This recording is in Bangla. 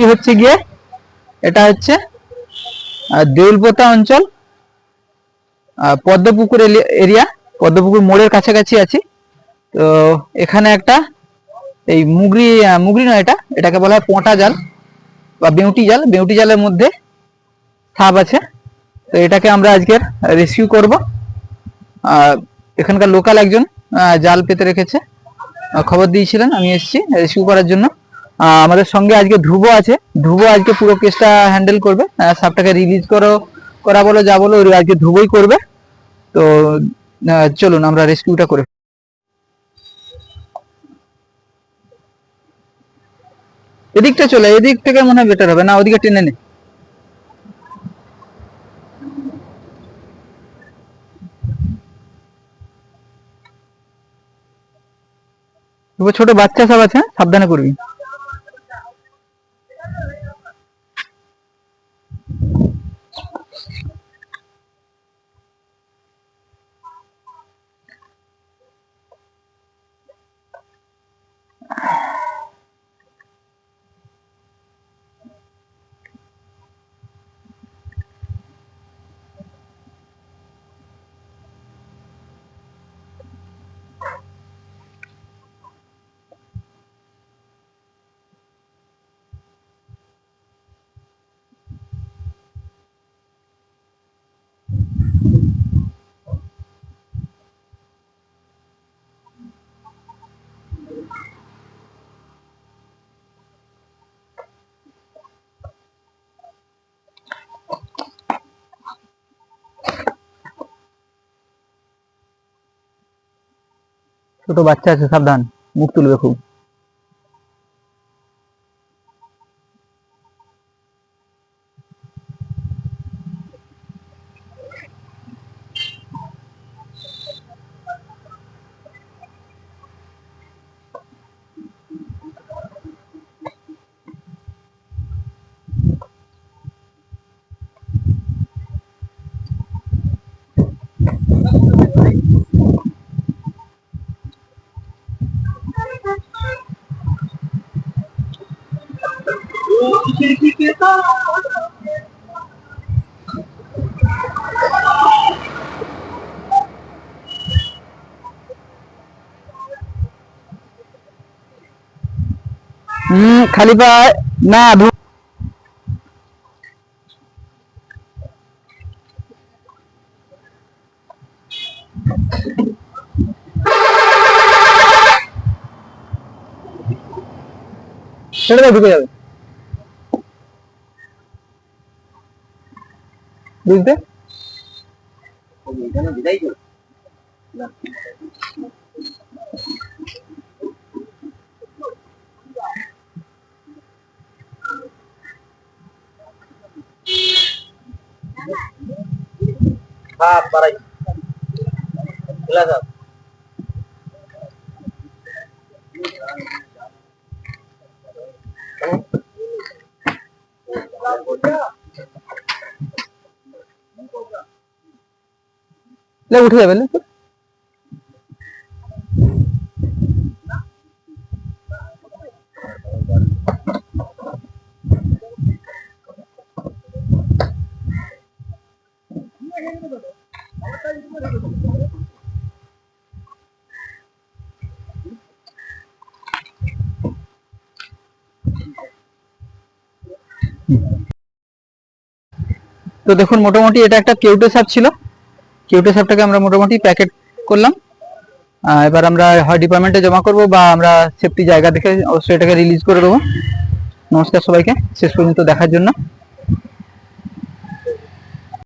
কি হচ্ছে গিয়ে, এটা হচ্ছে দেউলপোতা অঞ্চল পদ্মপুকুর এরিয়া, পদ্মপুকুর মোড়ের কাছাকাছি আছি। তো এখানে একটা এই মুগরি মুগরি নয় এটা, এটাকে বলা হয় পোঁটা জাল বা বেউটি জাল। বেউটি জালের মধ্যে সাপ আছে। তো এটাকে আমরা আজকের রেস্কিউ করব। এখানকার লোকাল একজন জাল পেতে রেখেছে। খবর দিয়েছিলেন, আমি এসেছি রেস্কিউ করার জন্য। আমাদের সঙ্গে আজকে ধ্রুব আছে। ধ্রুব আজকে পুরো কেসটা হ্যান্ডেল করবে। সাপটাকে রিলিজ করো করা বলো যা বলো আজকে ধ্রুবই করবে। তো চলুন, আমরা রেস্কিউটা করে এদিকটা চলে, এদিক থেকে মনে হয় বেটার হবে। না, ওদিকে টেনে নে। ছোট বাচ্চা সব আছে হ্যাঁ? সাবধানে করবি। ছোট বাচ্চা আছে সাবধান মুখ তুলবে খুব। হুম খালি পায়ে না দাও ঢুকে যাবে। বুঝতে সাপ বাড়াই। খোলা সাপ লে উঠে যাবে লে। তো দেখুন মোটামুটি এটা একটা কেউটে সাপ ছিল কেউটে সাপটাকে আমরা মোটামুটি প্যাকেট করলাম। এবার আমরা হয় ডিপার্টমেন্টে জমা করব বা আমরা সেফটি জায়গা দেখে অবশ্যই এটাকে রিলিজ করে দেবো। নমস্কার সবাইকে, শেষ পর্যন্ত দেখার জন্য।